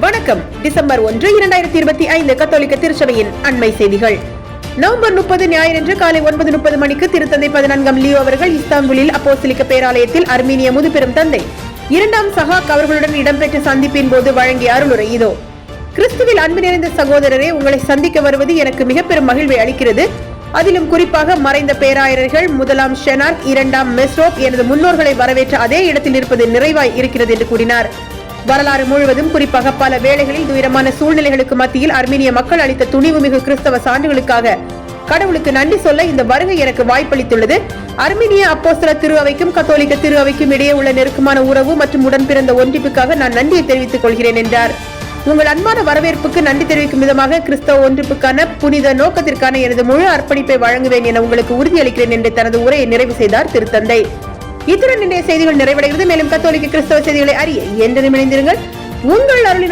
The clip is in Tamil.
வணக்கம். டிசம்பர் ஒன்று இரண்டாயிரத்தி இருபத்தி ஐந்து கத்தோலிக்க திருச்சபையின் அண்மை செய்திகள். நவம்பர் முப்பது ஞாயிறன்று காலை ஒன்பது முப்பது மணிக்கு திருத்தந்தை பதினான்காம் லியோ அவர்கள் இஸ்தாம்புலில் அப்போசிலிக்க பேராலயத்தில் அர்மீனிய முதுபெரும் தந்தை இரண்டாம் சகாக் அவர்களுடன் இடம்பெற்ற சந்திப்பின் போது வழங்கிய அருளுரை இதோ. கிறிஸ்துவில் அன்பு நிறைந்த சகோதரரே உங்களை சந்திக்க வருவது எனக்கு மிக பெரும் மகிழ்வை அளிக்கிறது. அதிலும் குறிப்பாக மறைந்த பேராயர்கள் முதலாம் ஷெனார்க் இரண்டாம் மெஸ்ரோப் எனது முன்னோர்களை வரவேற்ற அதே இடத்தில் இருப்பது நிறைவாய் இருக்கிறது என்று கூறினார். வரலாறு முழுவதும் குறிப்பாக பல வேளைகளில் துயரமான சூழ்நிலைகளுக்கு மத்தியில் அர்மீனிய மக்கள் அளித்த துணிவுமிகு கிறிஸ்தவ சான்றுகளுக்காக கடவுளுக்கு நன்றி சொல்ல இந்த வருகை எனக்கு வாய்ப்பளித்துள்ளது. அர்மீனிய அப்போஸ்தல திருவைக்கும் கத்தோலிக்க திருவைக்கும் இடையே உள்ள நெருக்கமான உறவு மற்றும் உடன் பிறந்த ஒன்றிப்புக்காக நான் நன்றியை தெரிவித்துக் கொள்கிறேன் என்றார். உங்கள் அன்பான வரவேற்புக்கு நன்றி தெரிவிக்கும் விதமாக கிறிஸ்தவ ஒன்றிப்புக்கான புனித நோக்கத்திற்கான எனது முழு அர்ப்பணிப்பை வழங்குவேன் என உங்களுக்கு உறுதியளிக்கிறேன் என்று தனது உரையை நிறைவு செய்தார் திருத்தந்தை. இத்துடன் இன்றைய செய்திகள் நிறைவடைகிறது. மேலும் கத்தோலிக்க கிறிஸ்தவ செய்திகளை அறிய என்று இணைந்திருங்கள். உங்கள் அருளின்